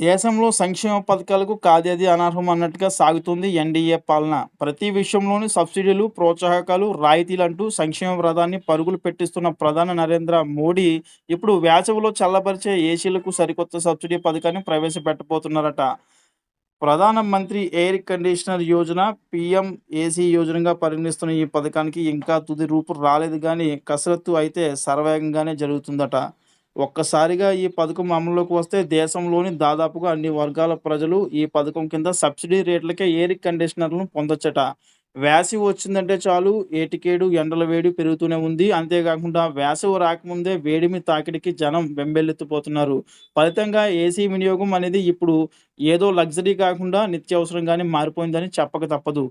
దేశంలో సంక్షేమ పథకాలకు కాదేది అనర్హం అన్నట్టుగా సాగుతుంది ఎన్డీఏ పాలన. ప్రతి విషయంలోని సబ్సిడీలు ప్రోత్సాహకాలు రాయితీలు అంటూ సంక్షేమ ప్రధాన్ని పరుగులు పెట్టిస్తున్న ప్రధాని నరేంద్ర మోడీ ఇప్పుడు వేసవిలో చల్లబరిచే ఏసీలకు సరికొత్త సబ్సిడీ పథకాన్ని ప్రవేశపెట్టబోతున్నారట. ప్రధాన మంత్రి air conditioner Yojana PM AC యోజనగా పరిగణిస్తున్న ఈ పథకానికి ఇంకా తుది రూపు రాలేదు కానీ కసరత్తు అయితే సర్వేగంగానే జరుగుతుందట. ఒక్కసారిగా ఈ పథకం అమల్లోకి వస్తే దేశంలోని దాదాపుగా అన్ని వర్గాల ప్రజలు ఈ పథకం కింద సబ్సిడీ రేట్లకే ఎయిర్ కండిషనర్లను పొందొచ్చట. వేసవి వచ్చిందంటే చాలు ఏటికేడు ఎండల వేడి పెరుగుతూనే ఉంది. అంతేకాకుండా వేసవి రాకముందే వేడిమి తాకిడికి జనం వెంబెల్లెత్తిపోతున్నారు ఫలితంగా ఏసీ వినియోగం అనేది ఇప్పుడు ఏదో లగ్జరీ కాకుండా నిత్యావసరంగానే మారిపోయిందని చెప్పక తప్పదు.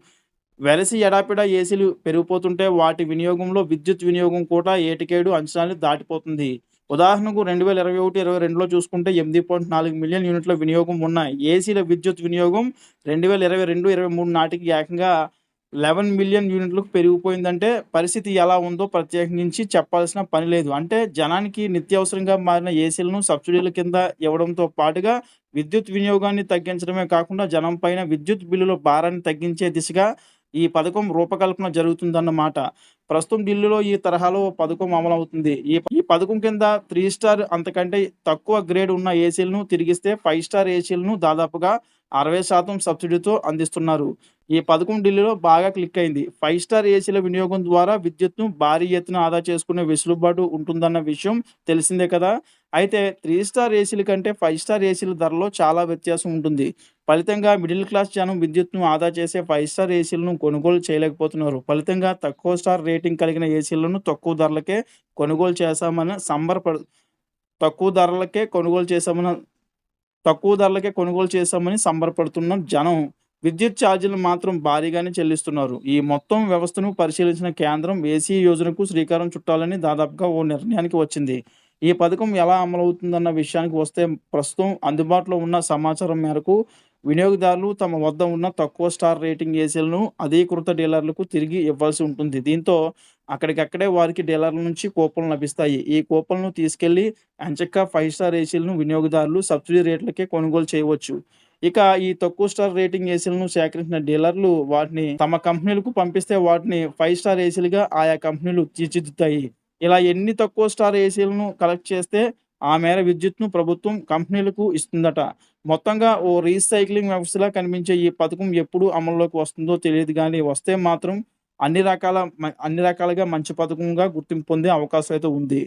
వెలసి ఎడాపెడా ఏసీలు పెరిగిపోతుంటే వాటి వినియోగంలో విద్యుత్ వినియోగం కూడా ఏటికేడు అంచనాలు దాటిపోతుంది. ఉదాహరణకు రెండు వేల ఇరవై ఒకటి ఇరవై రెండులో చూసుకుంటే ఎనిమిది పాయింట్ నాలుగు మిలియన్ యూనిట్ల వినియోగం ఉన్న ఏసీల విద్యుత్ వినియోగం రెండు వేల ఇరవై రెండు ఇరవై మూడు నాటికి ఏకంగా లెవెన్ మిలియన్ యూనిట్లకు పెరిగిపోయిందంటే పరిస్థితి ఎలా ఉందో ప్రత్యేకించి చెప్పాల్సిన పని లేదు. అంటే జనానికి నిత్యావసరంగా మారిన ఏసీలను సబ్సిడీల కింద ఇవ్వడంతో పాటుగా విద్యుత్ వినియోగాన్ని తగ్గించడమే కాకుండా జనం పైన విద్యుత్ బిల్లుల భారాన్ని తగ్గించే దిశగా ఈ పథకం రూపకల్పన జరుగుతుందన్నమాట. ప్రస్తుతం ఢిల్లీలో ఈ తరహాలో ఓ పథకం అమలవుతుంది. ఈ ఈ పథకం కింద త్రీ స్టార్ అంతకంటే తక్కువ గ్రేడ్ ఉన్న ఏసీలను తిరిగిస్తే ఫైవ్ స్టార్ ఏసీలను దాదాపుగా అరవై శాతం సబ్సిడీతో అందిస్తున్నారు. ఈ పథకం ఢిల్లీలో బాగా క్లిక్ అయింది. ఫైవ్ స్టార్ ఏసీల వినియోగం ద్వారా విద్యుత్ను భారీ ఎత్తున ఆదా చేసుకునే వెసులుబాటు ఉంటుందన్న విషయం తెలిసిందే కదా. అయితే త్రీ స్టార్ ఏసీల కంటే ఫైవ్ స్టార్ ఏసీల ధరలో చాలా వ్యత్యాసం ఉంటుంది. ఫలితంగా మిడిల్ క్లాస్ జనం విద్యుత్ను ఆదా చేసే ఫైవ్ స్టార్ ఏసీలను కొనుగోలు చేయలేకపోతున్నారు. ఫలితంగా తక్కువ స్టార్ రేటింగ్ కలిగిన ఏసీలను తక్కువ ధరలకే కొనుగోలు చేశామని సంబరపడు తక్కువ ధరలకే కొనుగోలు చేశామని తక్కువ ధరలకే కొనుగోలు చేశామని సంబరపడుతున్న జనం విద్యుత్ ఛార్జీలు మాత్రం భారీగానే చెల్లిస్తున్నారు. ఈ మొత్తం వ్యవస్థను పరిశీలించిన కేంద్రం ఏసీ యోజనకు శ్రీకారం చుట్టాలని దాదాపుగా ఓ నిర్ణయానికి వచ్చింది. ఈ పథకం ఎలా అమలవుతుందన్న విషయానికి వస్తే ప్రస్తుతం అందుబాటులో ఉన్న సమాచారం మేరకు వినియోగదారులు తమ వద్ద ఉన్న తక్కువ స్టార్ రేటింగ్ ఏసీలను అధీకృత డీలర్లకు తిరిగి ఇవ్వాల్సి ఉంటుంది. దీంతో అక్కడికక్కడే వారికి డీలర్ల నుంచి కూపన్లు లభిస్తాయి. ఈ కూపన్లను తీసుకెళ్ళి అంచక్క ఫైవ్ స్టార్ ఏసీలను వినియోగదారులు సబ్సిడీ రేట్లకే కొనుగోలు చేయవచ్చు. ఇక ఈ తక్కువ స్టార్ రేటింగ్ ఏసీలను సేకరించిన డీలర్లు వాటిని తమ కంపెనీలకు పంపిస్తే వాటిని ఫైవ్ స్టార్ ఏసీలుగా ఆయా కంపెనీలు తీర్చిదిద్దుతాయి. ఇలా ఎన్ని తక్కువ స్టార్ ఏసీలను కలెక్ట్ చేస్తే ఆ మేర విద్యుత్ను ప్రభుత్వం కంపెనీలకు ఇస్తుందట. మొత్తంగా ఓ రీసైక్లింగ్ వ్యవస్థలా కనిపించే ఈ పథకం ఎప్పుడు అమల్లోకి వస్తుందో తెలియదు కానీ వస్తే మాత్రం అన్ని రకాల అన్ని రకాలుగా మంచి పథకంగా గుర్తింపు పొందే అవకాశం అయితే ఉంది.